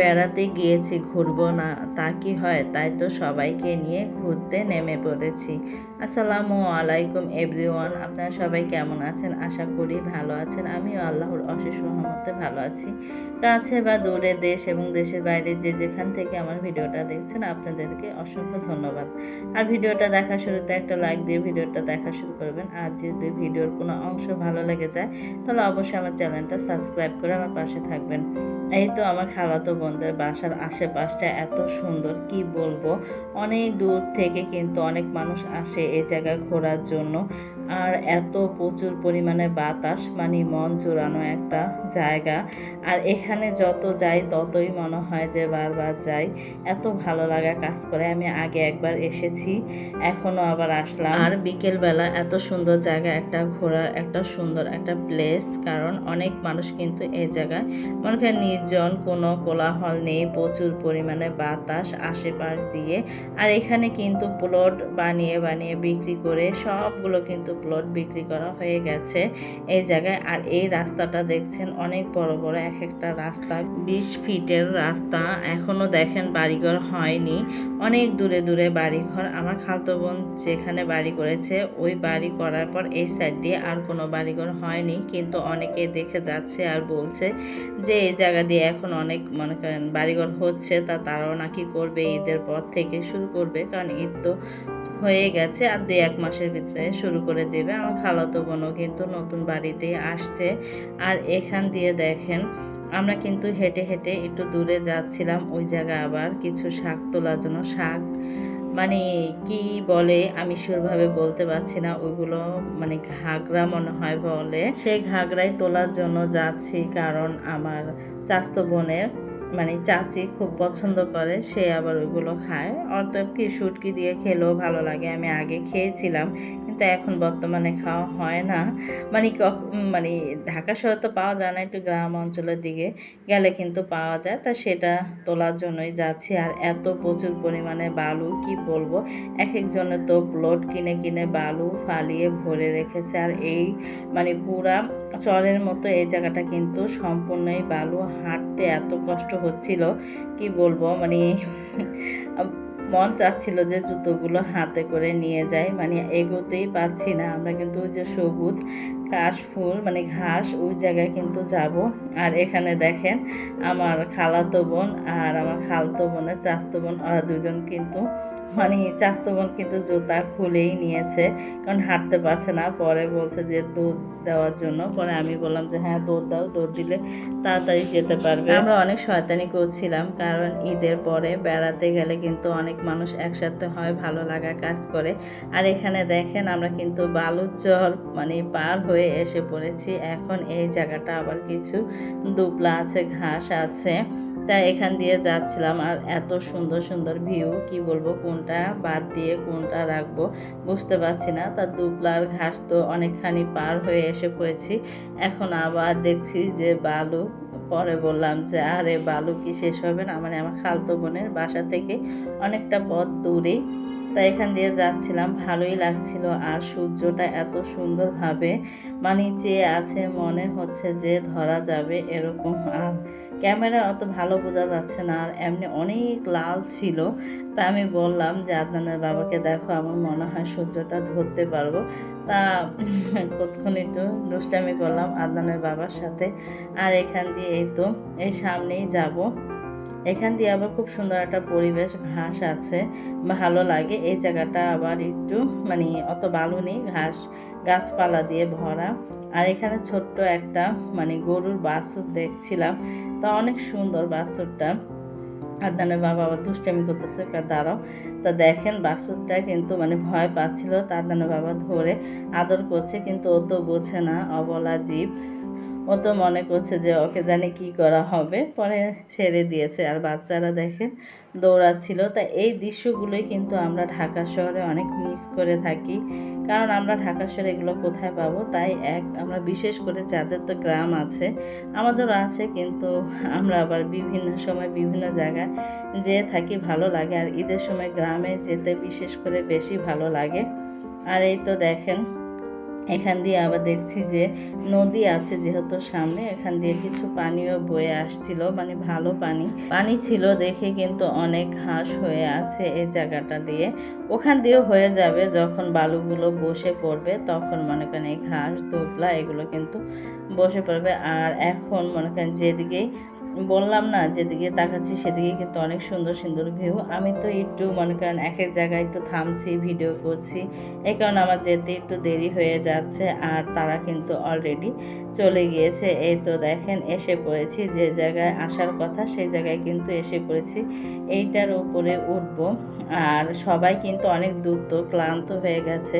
বেড়াতে গিয়েছি, ঘুরবো না, তা কি হয়? তাই তো সবাইকে নিয়ে ঘুরতে নেমে পড়েছি। আসসালামু আলাইকুম এভরিওয়ান, আপনারা সবাই কেমন আছেন? আশা করি ভালো আছেন। আমিও আল্লাহর অশেষ রহমতে ভালো আছি। কাছে বা দূরে দেশ এবং দেশের বাইরে যে যেখান থেকে আমার ভিডিওটা দেখছেন, আপনাদেরকে অসংখ্য ধন্যবাদ। আর ভিডিওটা দেখা শুরুতে একটা লাইক দিয়ে ভিডিওটা দেখা শুরু করবেন। আর যদি ভিডিওর কোনো অংশ ভালো লেগে যায়, তাহলে অবশ্যই আমার চ্যানেলটা সাবস্ক্রাইব করে আমার পাশে থাকবেন। এই তো আমার খালাতো বোনদের বাসার আশেপাশটা এত সুন্দর, কি বলব? অনেক দূর থেকে কিন্তু অনেক মানুষ আসে এই জায়গা ঘোরার জন্য। আর এত প্রচুর পরিমাণে বাতাস মানে মন জোড়ানো একটা জায়গা। আর এখানে যত যাই, ততই মনে হয় যে বারবার যাই। এত ভালো লাগা কাজ করে। আমি আগে একবার এসেছি এখনও আবার আসলাম। আর বিকেলবেলা এত সুন্দর জায়গা, একটা ঘোরার একটা সুন্দর একটা প্লেস কারণ অনেক মানুষ কিন্তু এই জায়গায়। মনে করেন নির্জন, কোনো কোলাহল নেই, প্রচুর পরিমাণে বাতাস আশেপাশ দিয়ে। আর এখানে কিন্তু প্লট বানিয়ে বানিয়ে বিক্রি করে সবগুলো কিন্তু প্লট বিক্রি করা হয়ে গেছে এই জায়গায়। আর এই রাস্তাটা দেখছেন অনেক বড় বড় এক একটা রাস্তা। বিশ ফিটের রাস্তা। এখনও দেখেন বাড়িঘর হয়নি। অনেক দূরে দূরে বাড়িঘর। আমার খালতো বোন যেখানে বাড়ি করেছে, ওই বাড়ি করার পর এই সাইড দিয়ে আর কোনো বাড়িঘর হয়নি। কিন্তু অনেকে দেখে যাচ্ছে আর বলছে যে এই জায়গা দিয়ে এখন অনেক মনে করেন বাড়িঘর হচ্ছে, তা তারাও নাকি করবে, ঈদের পর থেকে শুরু করবে। কারণ ঈদ তো হয়ে গেছে আর দুই এক মাসের ভিতরে শুরু করে দেবে। আমার খালাতো বোনও কিন্তু নতুন বাড়িতে আসছে। আর এখান দিয়ে দেখেন, আমরা কিন্তু হেঁটে হেঁটে একটু দূরে যাচ্ছিলাম, ওই জায়গায় আবার কিছু শাক তোলার জন্য। শাক মানে কি বলে আমি সুরভাবে বলতে পারছি না, ওইগুলো মানে ঘাগরা মনে হয় বলে। সেই ঘাগরাই তোলার জন্য যাচ্ছি, কারণ আমার চাস্ত বোনের মানে চাচি খুব পছন্দ করে, সে আবার ওইগুলো খায়। অতএব কি শুটকি দিয়ে খেলেও ভালো লাগে, আমি আগে খেয়েছিলাম। কিন্তু এখন বর্তমানে খাওয়া হয় না। মানে মানে ঢাকা শহরে তো পাওয়া যায় না একটু গ্রাম অঞ্চলের দিকে। গেলে কিন্তু পাওয়া যায়, তা সেটা তোলার জন্যই যাচ্ছি। আর এত প্রচুর পরিমাণে বালু, কি বলব? এক একজনের তো প্লট কিনে কিনে বালু ফালিয়ে ভরে রেখেছে। আর এই মানে পুরা চরের মতো এই জায়গাটা কিন্তু সম্পূর্ণই বালু। হাঁটতে এত কষ্ট হচ্ছিল, কি বলব? মানে মন চাচ্ছিল যে জুতোগুলো হাতে করে নিয়ে যাই মানে এগোতেই পাচ্ছি না। আমরা কিন্তু যে সবুজ কাশ ফুল মানে ঘাস, ওই জায়গায় কিন্তু যাব। আর এখানে দেখেন আমার খালাতো বোন আর আমার খালতো বোনের চাস্তো বোন, ওরা দুজন কিন্তু মানে চাস্তো বোন কিন্তু জুতা খুলেই নিয়েছে, কারণ হাঁটতে পারছে না। পরে বলছে যে দুধ দেওয়ার জন্য। পরে আমি বললাম যে হ্যাঁ দুধ দাও, দুধ দিলে তাড়াতাড়ি যেতে পারবে। আমরা অনেক শয়তানি করছিলাম, কারণ ঈদের পরে বেড়াতে গেলে কিন্তু অনেক মানুষ একসাথে হয়, ভালো লাগা কাজ করে। আর এখানে দেখেন আমরা কিন্তু বালুচর মানে পার হয়ে এসে পড়েছি। এখন এই জায়গাটা আবার কিছু দুপলা আছে, ঘাস আছে। তাই এখান দিয়ে যাচ্ছিলাম আর এত সুন্দর সুন্দর ভিউ, কি বলব, কোনটা বাদ দিয়ে কোনটা রাখব বুঝতে পারছি না। তার দুপলার ঘাস তো অনেকখানি পার হয়ে এসে পড়েছি। এখন আবার দেখছি যে বালু, পরে বললাম যে, আরে বালু কি শেষ হবে না? মানে আমার খালতো বোনের বাসা থেকে অনেকটা পথ দূরেই তাই এখান দিয়ে যাচ্ছিলাম। ভালোই লাগছিল। আর সূর্যটা এত সুন্দরভাবে মানে চেয়ে আছে মনে হচ্ছে যে ধরা যাবে এরকম। আর ক্যামেরা অত ভালো বোঝা যাচ্ছে না। আর এমনি অনেক লাল ছিল। তা আমি বললাম যে, আদনানের বাবাকে দেখো, আমার মনে হয় সূর্যটা ধরতে পারব। তা কতক্ষণ একটু দুষ্টামি করলাম আদনানের বাবার সাথে। আর এখান দিয়ে এই তো, এই সামনেই যাব। এখান দিয়ে আবার খুব সুন্দর একটা পরিবেশ, ঘাস আছে, ভালো লাগে। এই জায়গাটা আবার একটু মানে অত বালু নেই, ঘাস, গাছপালা দিয়ে ভরা। আর এখানে ছোট্ট একটা মানে গরুর বাছুর দেখছিলাম। তা অনেক সুন্দর বাছুরটা। আদানের বাবা আবার দুষ্টামি করতেছে দাঁড়াও। তা দেখেন বাসুরটা কিন্তু মানে ভয় পাচ্ছিল তা আদানের বাবা ধরে আদর করছে, কিন্তু ও তো বোঝে না, অবলা জীব। ও তো মনে করছে যে ওকে জানে কি করা হবে। পরে ছেড়ে দিয়েছে। আর বাচ্চারা দেখেন দৌড়াচ্ছিল। তা এই দৃশ্যগুলোই কিন্তু আমরা ঢাকা শহরে অনেক মিস করে থাকি। কারণ আমরা ঢাকা শহরে এগুলো কোথায় পাবো? তাই এক, আমরা বিশেষ করে যাদের তো গ্রাম আছে, আমাদেরও আছে কিন্তু আমরা আবার বিভিন্ন সময় বিভিন্ন জায়গায় যেয়ে থাকি, ভালো লাগে। আর ঈদের সময় গ্রামে যেতে বিশেষ করে বেশি ভালো লাগে। আর এই তো দেখেন এখান দিয়ে আবার দেখছি যে নদী আছে যেহেতু সামনে, এখান দিয়ে কিছু পানিও বয়ে আসছিল মানে ভালো পানি। পানি ছিল দেখে কিন্তু অনেক ঘাস হয়ে আছে এই জায়গাটা দিয়ে। ওখান দিয়েও হয়ে যাবে যখন বালুগুলো বসে পড়বে, তখন মনে করেন এই ঘাস দোবলা এগুলো কিন্তু বসে পড়বে। আর এখন মনে করেন যেদিকেই বললাম না, যেদিকে তাকাচ্ছি সেদিকে কিন্তু অনেক সুন্দর সুন্দর ভিউ আমি তো একটু মনে করেন এক এক জায়গায় একটু থামছি ভিডিও করছি। এই কারণে আমার যেতে একটু দেরি হয়ে যাচ্ছে আর তারা কিন্তু অলরেডি চলে গিয়েছে। এই তো দেখেন, এসে পড়েছি। যে জায়গায় আসার কথা সেই জায়গায় কিন্তু এসে পড়েছি। এইটার উপরে উঠব। আর সবাই কিন্তু অনেক দূর তো ক্লান্ত হয়ে গেছে।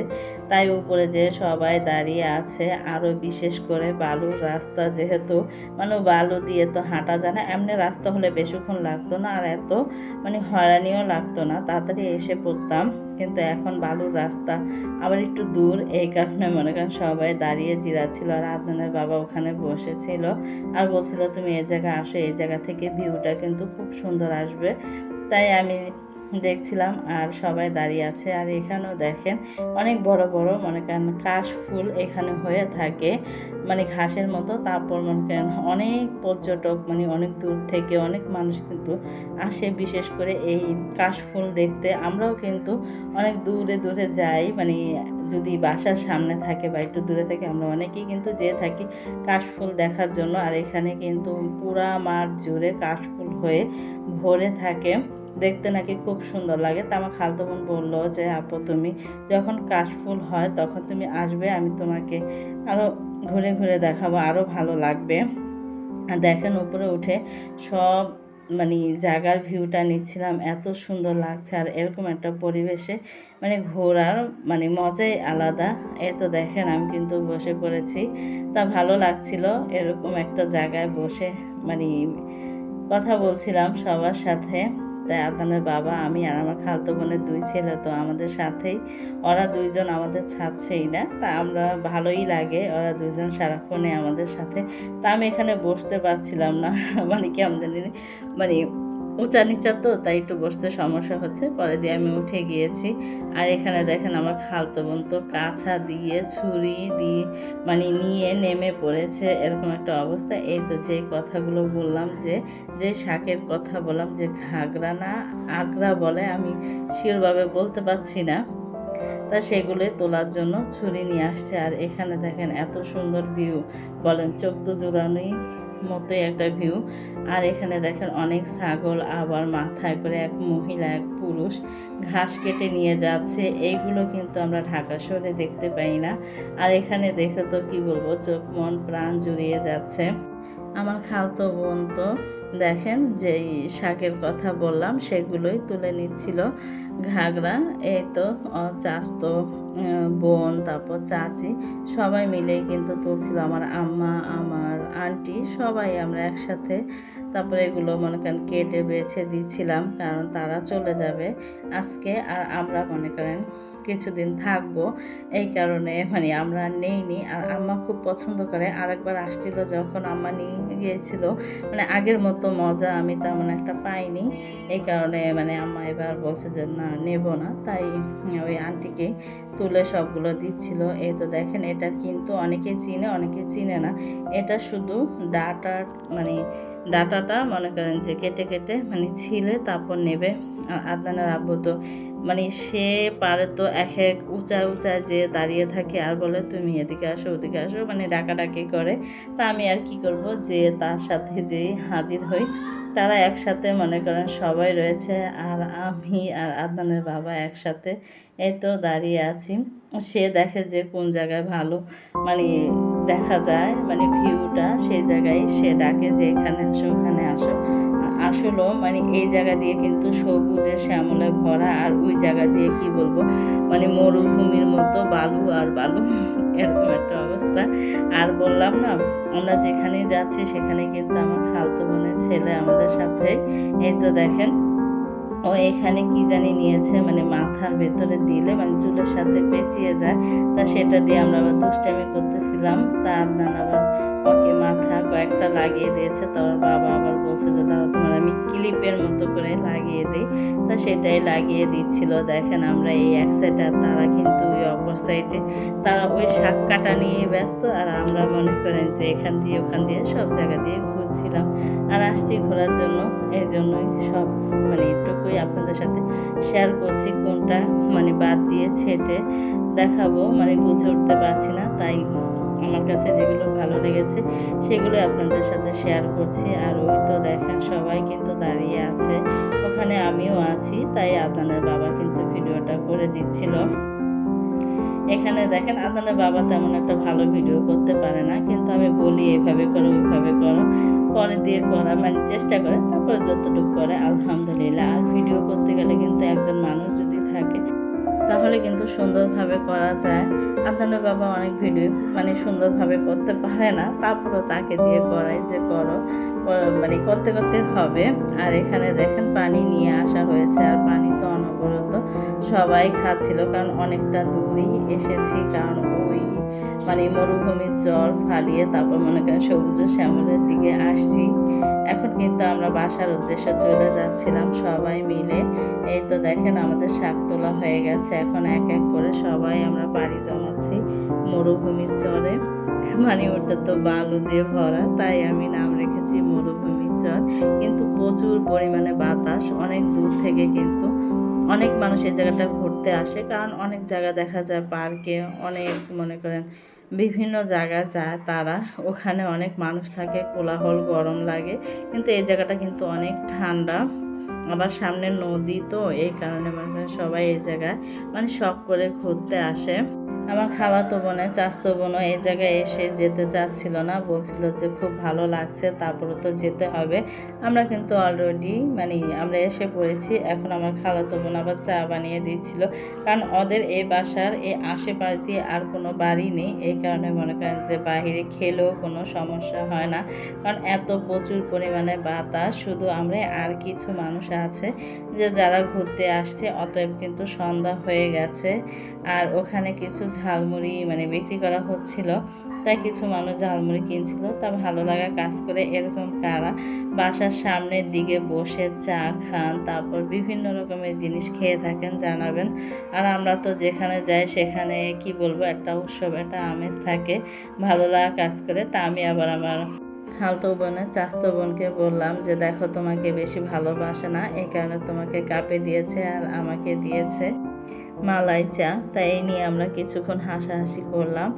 তাই উপরে যে সবাই দাঁড়িয়ে আছে আরও বিশেষ করে বালুর রাস্তা যেহেতু মানে বালু দিয়ে তো হাঁটা যায় না এমনি রাস্তা হলে বেশিক্ষণ লাগতো না আর এত মানে হয়রানিও লাগতো না। তাড়াতাড়ি এসে পড়তাম, কিন্তু এখন বালুর রাস্তা আবার একটু দূর, এই কারণে মনে করেন সবাই দাঁড়িয়ে জিরাচ্ছিল আর আদনানের বাবা ওখানে বসেছিল আর বলছিল, তুমি এ জায়গায় আসো, এই জায়গা থেকে ভিউটা কিন্তু খুব সুন্দর আসবে। তাই আমি দেখছিলাম আর সবাই দাঁড়িয়ে আছে। আর এখানেও দেখেন অনেক বড় বড় মনে করেন কাশ ফুল এখানে হয়ে থাকে। মানে ঘাসের মতো। তারপর মনে করেন অনেক পর্যটক মানে অনেক দূর থেকে অনেক মানুষ কিন্তু আসে। বিশেষ করে এই কাশ ফুল দেখতে। আমরাও কিন্তু অনেক দূরে দূরে যাই। মানে যদি বাসার সামনে থাকে বা একটু দূরে থেকে, আমরা অনেকেই কিন্তু যেয়ে থাকি কাশফুল দেখার জন্য। আর এখানে কিন্তু পুরা মাঠ জুড়ে কাশফুল হয়ে ভরে থাকে। দেখতে নাকি খুব সুন্দর লাগে। তা আমার খালতো বোন বলল যে, আপু, তুমি যখন কাশফুল হয় তখন তুমি আসবে, আমি তোমাকে আরও ঘুরে ঘুরে দেখাবো আরও ভালো লাগবে। দেখেন উপরে উঠে সব মানে জায়গার ভিউটা নিচ্ছিলাম, এত সুন্দর লাগছে। আর এরকম একটা পরিবেশে মানে ঘোরার মানে মজাই আলাদা। এ তো দেখেন আমি কিন্তু বসে পড়েছি। তা ভালো লাগছিল এরকম একটা জায়গায় বসে মানে কথা বলছিলাম সবার সাথে। তাই আদানের বাবা, আমি আর আমার খালতো বোনের দুই ছেলে, তো আমাদের সাথেই ওরা দুইজন আমাদের ছাড়ছেই না? তা আমরা ভালোই লাগে ওরা দুইজন সারাক্ষণে আমাদের সাথে। তা আমি এখানে বসতে পারছিলাম না। মানে কি আমাদের মানে উঁচা নিচা তো, তাই একটু বসতে সমস্যা হচ্ছে। পরে দিয়ে আমি উঠে গিয়েছি। আর এখানে দেখেন আমার খালতো বোন তো কাছা দিয়ে, ছুরি দিয়ে মানে নিয়ে নেমে পড়েছে। এরকম একটা অবস্থা। এই তো যে কথাগুলো বললাম যে যে শাকের কথা বললাম, যে ঘাগরা না আগ্রা বলে, আমি শিওরভাবে বলতে পারছি না। তা সেগুলোই তোলার জন্য ছুরি নিয়ে আসছে। আর এখানে দেখেন এত সুন্দর ভিউ বলেন চোখ তো জোড়ানোই মতোই একটা ভিউ আর এখানে দেখেন অনেক ছাগল আবার মাথায় করে এক মহিলা, এক পুরুষ ঘাস কেটে নিয়ে যাচ্ছে। এইগুলো কিন্তু আমরা ঢাকা শহরে দেখতে পাই না। আর এখানে দেখে তো কি বলব, চোখ মন প্রাণ জুড়িয়ে যাচ্ছে। আমার খালতো বোন তো দেখেন যেই শাকের কথা বললাম, সেগুলোই তুলে নিচ্ছিল। ঘাগরা, এই তো চাস্তো বোন, তারপর চাচি, সবাই মিলেই কিন্তু তুলছিল। আমার আম্মা, আমার আন্টি, সবাই আমরা একসাথে। তারপরে এগুলো মনে করেন কেটে বেছে দিচ্ছিলাম, কারণ তারা চলে যাবে আজকে, আর আমরা মনে করেন কিছুদিন থাকব, এই কারণে মানে আমরা নেইনি। আর আম্মা খুব পছন্দ করে। আরেকবার আসছিল যখন আম্মা নিয়ে গিয়েছিল। মানে আগের মতো মজা আমি তেমন একটা পাইনি। এই কারণে মানে আম্মা এবার বলছে যে, না, নেব না। তাই ওই আন্টিকে তুলে সবগুলো দিচ্ছিল। এই তো দেখেন, এটা কিন্তু অনেকে চিনে অনেকে চিনে না। এটা শুধু ডাটার মানে ডাটাটা মনে করেন যে কেটে কেটে মানে ছিলে, তারপর নেবে। আদনানের আব্বু তো মানে সে পারে তো এক এক উঁচা উঁচা যে দাঁড়িয়ে থাকে আর বলে, তুমি এদিকে আসো, ওদিকে আসো। মানে ডাকাডাকি করে। তা আমি আর কি করব যে তার সাথে যেই হাজির হই, তারা একসাথে মনে করেন সবাই রয়েছে আর আমি আর আদনানের বাবা একসাথে এই তো দাঁড়িয়ে আছি। সে দেখে যে কোন জায়গায় ভালো মানে দেখা যায় মানে ভিউটা সেই জায়গায় সে ডাকে যে, এখানে আসো, ওখানে আসো। আসলেও মানে এই জায়গা দিয়ে কিন্তু সবুজে শ্যামলে ভরা আর ওই জায়গা দিয়ে কি বলব মানে মরুভূমির মতো বালু আর বালু, এরকম একটা অবস্থা। আর বললাম না, আমরা যেখানে যাচ্ছি সেখানে কিন্তু আমার খালতো বোনের ছেলে আমাদের সাথে। এই তো দেখেন, ও এখানে কি জানি নিয়েছে মানে মাথার ভেতরে দিলে মানে চুলের সাথে পেঁচিয়ে যায়। তা সেটা দিয়ে আমরা আবার দুষ্টামি করতেছিলাম। তার নানা আবার ওকে মাথা কয়েকটা লাগিয়ে দিয়েছে। তোর বাবা আবার বলছে যে তারা তোমার আমি ক্লিপের মতো করে লাগিয়ে দিই। তো সেটাই লাগিয়ে দিচ্ছিল। দেখেন আমরা এই এক সাইড আর তারা কিন্তু ওই অপর সাইডে তারা ওই শাক কাটা নিয়ে ব্যস্ত। আর আমরা মনে করেন যে, এখান দিয়ে, ওখান দিয়ে সব জায়গা দিয়ে ঘুরছিলাম। আর আসছি ঘোরার জন্য। এই জন্যই সব মানে এটুকুই আপনাদের সাথে শেয়ার করছি কোনটা মানে বাদ দিয়ে ছেটে দেখাবো। মানে বুঝে উঠতে পারছি না, তাই আমার কাছে যেগুলো ভালো লেগেছে সেগুলো আপনাদের সাথে শেয়ার করছি। আর ওই তো দেখেন সবাই কিন্তু দাঁড়িয়ে আছে। ওখানে আমিও আছি, তাই আদানের বাবা কিন্তু ভিডিওটা করে দিচ্ছিল। এখানে দেখেন আদানের বাবা তেমন একটা ভালো ভিডিও করতে পারে না, কিন্তু আমি বলি এভাবে করো, ওইভাবে করো। পরে দিয়ে করা মানে চেষ্টা করে, তারপরে যতটুকু করে, আলহামদুলিল্লাহ। আর ভিডিও করতে গেলে কিন্তু একজন মানুষ যদি থাকে তাহলে কিন্তু সুন্দরভাবে করা যায়। আপনাদের বাবা অনেক ভিডিও মানে সুন্দরভাবে করতে পারে না, তারপরও তাকে দিয়ে করাই যে করো। মানে করতে করতে হবে। আর এখানে দেখেন পানি নিয়ে আসা হয়েছে, আর পানি তো অনবরত সবাই খাচ্ছিল, কারণ অনেকটা দূরেই এসেছি, কারণ ওই মানে মরুভূমির জল ফালিয়ে তারপর মনে করেন সবুজ শ্যামলের দিকে আসছি। এখন কিন্তু আমরা বাসার উদ্দেশ্যে চলে যাচ্ছিলাম সবাই মিলে। এই তো দেখেন আমাদের শাক তোলা হয়ে গেছে। এখন এক এক করে সবাই আমরা বাড়ি জমাচ্ছি মরুভূমির চরে। মানে ওটা তো বালু দিয়ে ভরা, তাই আমি নাম রেখেছি মরুভূমির চর। কিন্তু প্রচুর পরিমাণে বাতাস, অনেক দূর থেকে কিন্তু অনেক মানুষ এই জায়গাটা ঘুরতে আসে। কারণ অনেক জায়গা দেখা যায়, পার্কে অনেক, মনে করেন, বিভিন্ন জায়গা যায় তারা। ওখানে অনেক মানুষ থাকে, কোলাহল গরম লাগে। কিন্তু এই জায়গাটা কিন্তু অনেক ঠান্ডা। আবার সামনে নদী তো, এই কারণে মনে সবাই এই জায়গায় মানে শখ করে ঘুরতে আসে। আমার খালাতো বোনে চাস্তো বোনও এই জায়গায় এসে যেতে চাচ্ছিল না। বলছিল যে খুব ভালো লাগছে তারপরে তো যেতে হবে। আমরা কিন্তু অলরেডি মানে আমরা এসে পড়েছি, এখন আমার খালাতো বোন আবার চা বানিয়ে দিচ্ছিল। কারণ ওদের এই বাসার, এই আশেপাশ দিয়ে আর কোনো বাড়ি নেই। এই কারণে মনে করেন যে বাইরে খেলেও কোনো সমস্যা হয় না। কারণ এত প্রচুর পরিমাণে বাতাস, শুধু আমরা আর কিছু মানুষ আছে যে যারা ঘুরতে আসছে, অতএব কিন্তু সন্ধ্যা হয়ে গেছে। আর ওখানে কিছু ঝালমুড়ি মানে বিক্রি করা হচ্ছিল। তাই কিছু মানুষ ঝালমুড়ি কিনছিল। তা ভালো লাগা কাজ করে এরকম কারা বাসার সামনের দিকে বসে চা খান, তারপর বিভিন্ন রকমের জিনিস খেয়ে থাকেন, জানাবেন। আর আমরা তো যেখানে যাই সেখানে কি বলব, একটা উৎসব, একটা আমেজ থাকে। ভালো লাগা কাজ করে। তা আমি আবার আমার খালতো বোনের চাস্তো বোনকে বললাম যে, দেখো, তোমাকে বেশি ভালোবাসে না। এই কারণে তোমাকে কাপে দিয়েছে আর আমাকে দিয়েছে। মালাই চা তাই এই নিয়ে আমরা কিছুক্ষণ হাসাহাসি করলাম।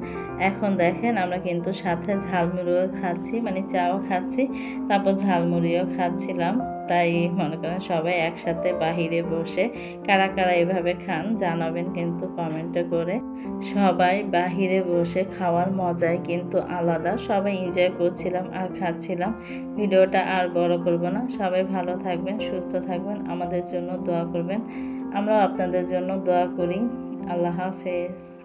এখন দেখেন আমরা কিন্তু সাথে ঝালমুড়িও খাচ্ছি মানে চাও খাচ্ছি, তারপর ঝালমুড়িও খাচ্ছিলাম। তাই মনে করেন সবাই একসাথে বাহিরে বসে কারা কারা এভাবে খান জানাবেন কিন্তু কমেন্টে করে। সবাই বাহিরে বসে খাওয়ার মজাই কিন্তু আলাদা। সবাই এনজয় করছিলাম আর খাচ্ছিলাম। ভিডিওটা আর বড় করব না। সবাই ভালো থাকবেন, সুস্থ থাকবেন। আমাদের জন্য দোয়া করবেন। আমরাও আপনাদের জন্য দোয়া করি। আল্লাহ হাফেজ।